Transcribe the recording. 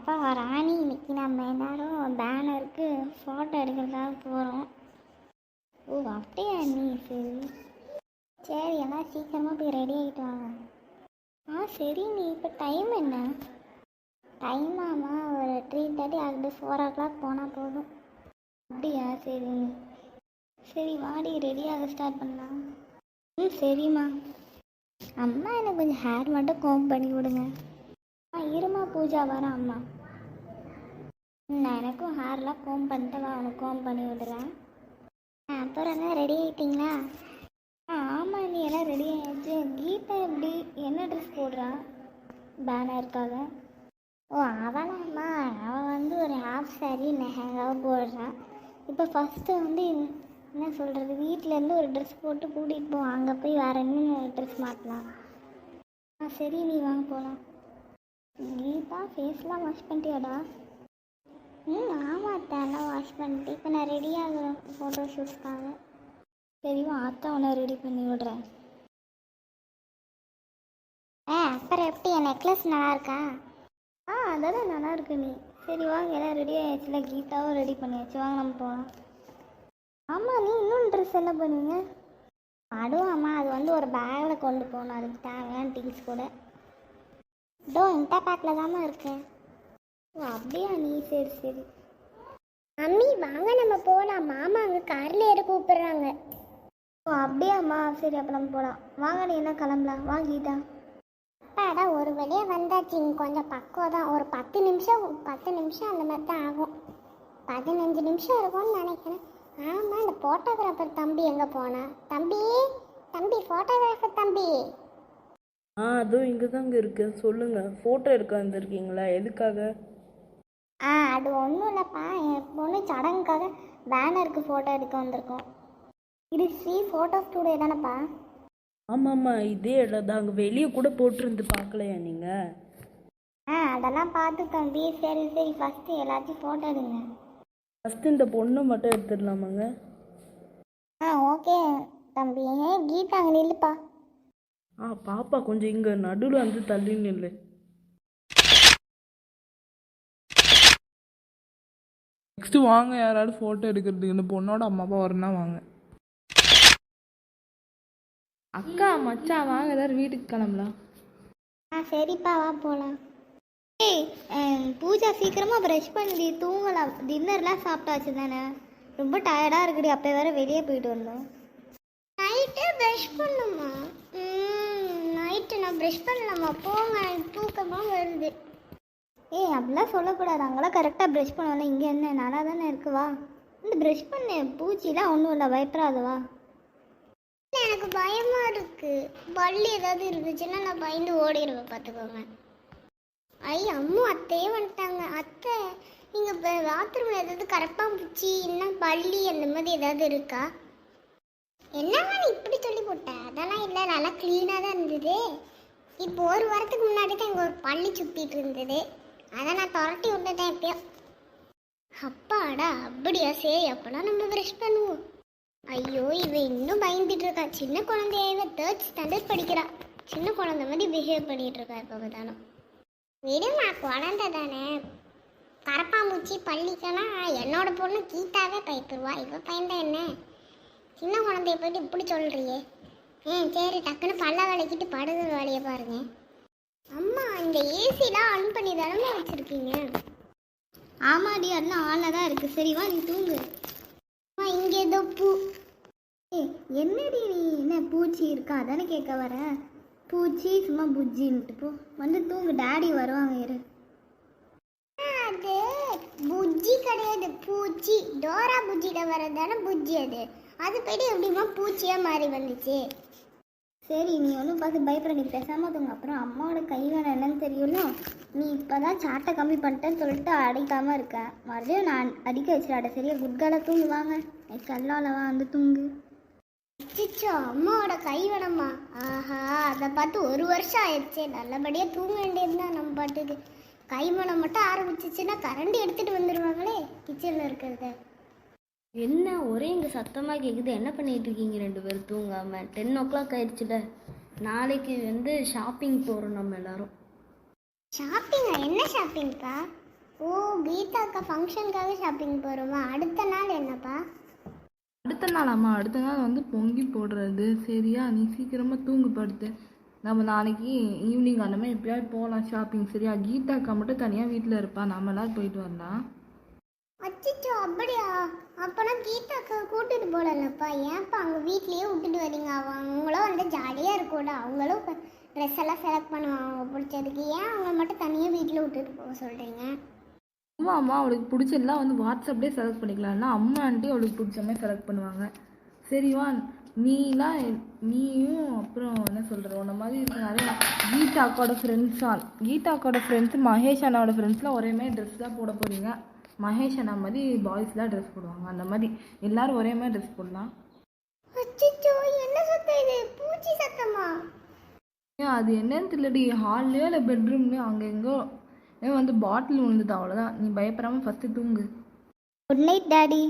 அப்பா ராணி இன்னைக்கு நம்ம எல்லாரும் பேனருக்கு ஃபோட்டோ எடுக்கிறதுக்காக போகிறோம் ஓ அப்படியா நீ சரி சரி எல்லாம் சீக்கிரமாக போய் ரெடி ஆகிட்டு வாங்க. ஆ சரி நீ இப்போ டைம் என்ன? டைம் ஆமா ஒரு த்ரீ தேர்ட்டி ஆகுது. ஃபோர் ஓ கிளாக் போனால் போதும். அப்படியா சரி. சரி வாடி ரெடியாக ஸ்டார்ட் பண்ணலாம். ம் சரிம்மா. அம்மா எனக்கு கொஞ்சம் ஹேர் மட்டும் கோம் பண்ணி விடுங்க ஆ இருமா பூஜா வரேன் அம்மா. நான் எனக்கும் ஹேர்லாம் கோம் பண்ணிட்டு வா உனக்கு கோம் பண்ணி விடுறேன். ஆ, அப்புறம் என்ன ரெடி ஆகிட்டிங்களா ஆ ஆமாம் நீ எல்லாம் ரெடி ஆகிடுச்சு கீதா எப்படி என்ன ட்ரெஸ் போடுறா? பேனருக்காக ஓ அவளாம்மா அவள் வந்து ஒரு ஹாஃப் சாரீ நெஹங்காக போடுறான். இப்போ ஃபஸ்ட்டு வந்து என்ன- சொல்கிறது வீட்டிலேருந்து ஒரு ட்ரெஸ் போட்டு கூட்டிகிட்டு போவோம் அங்கே போய் வேறு என்ன ட்ரெஸ் மாற்றலாம் ஆ சரி நீ வாங்க போகலாம் கீதா ஃபேஸ்லாம் வாஷ் பண்ணிட்டியாடா? ம் ஆமாம் அத்தை எல்லாம் வாஷ் பண்ணிட்டு இப்போ நான் ரெடி ஆகிறேன் ஃபோட்டோ ஷூட்ஸ்க்காக சரிவா அத்தை உன்னை ரெடி பண்ணி விடுறேன். ஆ அப்புறம் எப்படி? என் நெக்லஸ் நல்லா இருக்கா ஆ அதெல்லாம் நல்லா இருக்கு நீ. சரி வாங்க எல்லாம் ரெடி ஆகிடுச்சுல கீதாவும் ரெடி பண்ணியாச்சு. வாங்க நம்ம போகலாம் ஆமாம் நீ இன்னும் ட்ரெஸ் என்ன பண்ணுவீங்க? அதுவும் அம்மா அது வந்து ஒரு பேக்கில் கொண்டு போகணும். அதுக்கு தேவையான திங்ஸ் கூட. டோ இந்த பேக்கில் தாம்மா இருக்கேன் ஓ அப்படியா நீ? சரி சரி. அம்மி வாங்க நம்ம போகலாம் மாமா அங்கே காரில் ஏற கூப்பிடுறாங்க. ஓ அப்படியாம்மா. சரி அப்போ நம்ம போகலாம் வாங்க நீ என்ன கிளம்பலாம்? வாங்கிட்டா அப்பாடா ஒரு வழியாக வந்தாச்சு. இங்கே கொஞ்சம் பக்கம் தான். ஒரு பத்து நிமிஷம் பத்து நிமிஷம் அந்த மாதிரி தான் ஆகும். பதினஞ்சு நிமிஷம் இருக்கும்னு நினைக்கிறேன். ஆமாம் இந்த ஃபோட்டோகிராஃபர் தம்பி எங்கே போனா? தம்பி தம்பி ஃபோட்டோகிராஃபர் தம்பி. ஆ அதுவும் இங்கே தாங்க இருக்கு. சொல்லுங்க. ஃபோட்டோ எடுக்க வந்திருக்கீங்களா? எதுக்காக? ஆ அது ஒன்றும் இல்லைப்பா. என் பொண்ணு சடங்குக்காக பேனருக்கு ஃபோட்டோ எடுக்க வந்திருக்கோம். இது ஸ்ரீ ஃபோட்டோ ஸ்டூடியோ தானேப்பா? ஆமாம்மா இதே இடம் தான். அங்கே வெளியே கூட போட்டிருந்து பார்க்கலையா நீங்கள் ஆ அதெல்லாம் பார்த்து தம்பி சரி சரி ஃபஸ்ட்டு எல்லாத்தையும் ஃபோட்டோ எடுங்க. ஃபஸ்ட்டு இந்த பொண்ணை மட்டும் எடுத்துடலாமாங்க? ஆ ஓகே தம்பி. ஏன் கீதா அங்கே நில்லுப்பா. பாப்பா கொஞ்சம் இங்கே நடுவில் வந்து தள்ளி நில்லு. நெக்ஸ்ட்டு வாங்க யாராவது ஃபோட்டோ எடுக்கிறதுக்கு. இந்த பொண்ணோட அம்மா அப்பா வரணும்னா வாங்க. அக்கா மச்சான் வாங்க எல்லாரும் வீட்டுக்கு கிளம்பலாம். ஆ சரிப்பா வா போகலாம் ஏய் அஹ், பூஜா சீக்கிரமாக ப்ரஷ் பண்ணி தூங்கலாம் டின்னர்லாம் சாப்பிட்டாச்சு தானே. ரொம்ப டயர்டாக இருக்குடி. அப்போ வேற வெளியே போயிட்டு வந்தோம். நைட்டு ப்ரஷ் பண்ணுமா நைட்டு நான் ப்ரெஷ் பண்ணலாமா? போங்க தூக்கமாக வருது. ஏய் அப்படிலாம் சொல்லக்கூடாது. அங்கெல்லாம் கரெக்டாக ப்ரெஷ் பண்ணுவேன் இங்கே என்ன? நல்லா தானே இருக்கு வா. இந்த ப்ரெஷ் பண்ணு பூச்சிலாம் ஒன்றும் இல்லை பயப்படாதவா எனக்கு பயமாக இருக்குது பள்ளி ஏதாவது இருந்துச்சுன்னா நான் பயந்து ஓடிடுவேன் பார்த்துக்கோங்க. ஐ அம்மா அத்தையே வந்துட்டாங்க. அத்தை நீங்கள் இப்போ பாத்ரூமில் ஏதாவது கரப்பாம்பூச்சி இல்லைன்னா பள்ளி அந்த மாதிரி ஏதாவது இருக்கா? என்னங்க இப்படி சொல்லி போட்டேன் அதெல்லாம் இல்லை நல்லா க்ளீனாக தான் இருந்தது. இப்போ ஒரு வாரத்துக்கு முன்னாடி தான் இங்கே ஒரு பள்ளி சுற்றிட்டு இருந்தது. அதை நான் துரட்டி விட்டுட்டேன் எப்பயோ. அப்பாடா அப்படியா? சரி அப்போனா நம்ம ப்ரெஷ் பண்ணுவோம். ஐயோ இவ இன்னும் பயந்துட்டு இருக்கா. சின்ன குழந்தைய இவ தேர்ட் ஸ்டாண்டர்ட் படிக்கிறா. சின்ன குழந்தை மாதிரி பிஹேவ் பண்ணிட்டு இருக்கா இப்போ பார்த்தாலும். விடுமா குழந்தை தானே. கரப்பாம்பூச்சி பள்ளிக்கெல்லாம் என்னோட பொண்ணு கீதாவே பயப்படுவா இவ பயந்தா என்ன? சின்ன குழந்தைய போயிட்டு இப்படி சொல்றியே? ம் சரி டக்குன்னு பல்ல விளக்கிட்டு படுகிற வேலையை பாருங்க. அம்மா இந்த ஏசிலாம் ஆன் பண்ணி தானே வச்சிருக்கீங்க? ஆமாடி அதெல்லாம் ஆனில் தான் இருக்கு. சரி வா நீ தூங்கு. அம்மா இங்க ஏதோ பூ. ஏய் என்னடி நீ? என்ன பூச்சி இருக்கா? அதானே கேட்க வர. பூச்சி சும்மா புஜ்ஜின்ட்டு போ. வந்து தூங்கு டாடி வருவாங்க இரு. அது புஜ்ஜி கிடையாது. பூச்சி டோரா புஜ்ஜிட வரதானே புஜ்ஜி அது. அது போயிட்டு எப்படிமா பூச்சியா மாறி வந்துச்சு? சரி நீ ஒன்றும் பார்த்து பயப்பட நீ பேசாமல் தூங்க. அப்புறம் அம்மாவோட கை வேலை என்னன்னு தெரியும்ல? நீ இப்போ தான் சாட்டை கம்மி பண்ணிட்டேன்னு சொல்லிட்டு அடிக்காமல் இருக்க. மறுபடியும் நான் அடிக்க வச்சிடாட சரியா? குட்கால தூங்குவாங்க வாங்க. செல்லால வந்து தூங்கு. அச்சிச்சோ அம்மாவோட கை வேணம்மா ஆஹா அதை பார்த்து ஒரு வருஷம் ஆயிடுச்சு. நல்லபடியாக தூங்க வேண்டியது தான் நம்ம பாட்டுக்கு. கைமணம் மட்டும் ஆரம்பிச்சிச்சுன்னா கரண்டி எடுத்துகிட்டு வந்துடுவாங்களே கிச்சனில் இருக்கிறத. என்ன? ஒரே இங்கே சத்தமாக கேட்குது என்ன பண்ணிட்டு இருக்கீங்க ரெண்டு பேரும்? தூங்காமல் டென் ஓ கிளாக் ஆயிடுச்சுல. நாளைக்கு வந்து ஷாப்பிங் போகிறோம் நம்ம எல்லாரும். ஷாப்பிங்கா என்ன ஷாப்பிங்ப்பா ஓ கீதா அக்கா ஃபங்க்ஷனுக்காக ஷாப்பிங் போகிறோமா அடுத்த நாள் என்னப்பா? அடுத்த நாள் அம்மா அடுத்த நாள் வந்து பொங்கி போடுறது. சரியா? நீ சீக்கிரமாக தூங்கு படுத்து. நம்ம நாளைக்கு ஈவினிங் அந்த மாதிரி எப்பயாவது போகலாம் ஷாப்பிங் சரியா? கீதா அக்கா மட்டும் தனியாக வீட்டில் இருப்பா. நம்ம எல்லாரும் போயிட்டு வரலாம். அச்சோ அப்படியா? அப்போனா கீதா அக்கா கூட்டிட்டு போகலல்லப்பா ஏன்ப்பா அவங்க வீட்லயே விட்டுட்டு வரீங்க? அவங்களும் வந்து ஜாலியாக இருக்கும்ல அவங்களும் ட்ரெஸ் எல்லாம் செலக்ட் பண்ணுவாங்க. அவங்க பிடிச்சதுக்கு. ஏன் அவங்க மட்டும் தனியாக வீட்டில் விட்டுட்டு போக சொல்கிறீங்க அம்மா அம்மா அவளுக்கு பிடிச்சதெல்லாம் வந்து வாட்ஸ்அப்லேயே செலக்ட் பண்ணிக்கலாம்னா அம்மா ஆண்டி அவளுக்கு பிடிச்ச மாதிரி செலக்ட் பண்ணுவாங்க. சரிவா நீலாம் நீயும் அப்புறம் என்ன சொல்கிற உன்ன மாதிரி இருக்க கீதா அக்காவோட ஃப்ரெண்ட்ஸா கீதா அக்காவோட ஃப்ரெண்ட்ஸ் மகேஷ் அண்ணாவோட ஃப்ரெண்ட்ஸ்லாம் ஒரே மாதிரி ட்ரெஸ் தான் போட போகிறீங்க மகேஷ் அண்ணா மாதிரி பாய்ஸ் தான் ட்ரெஸ் போடுவாங்க. அந்த மாதிரி எல்லாரும் ஒரே மாதிரி ட்ரெஸ் போடலாம். அது என்னன்னு தெரியலடி. ஹால்லையோ இல்லை பெட்ரூம்லையோ அங்கே எங்கோ வந்து பாட்டில் விழுந்தது அவ்வளோதான் நீ பயப்படாமல் ஃபஸ்ட்டு தூங்கு. Good night daddy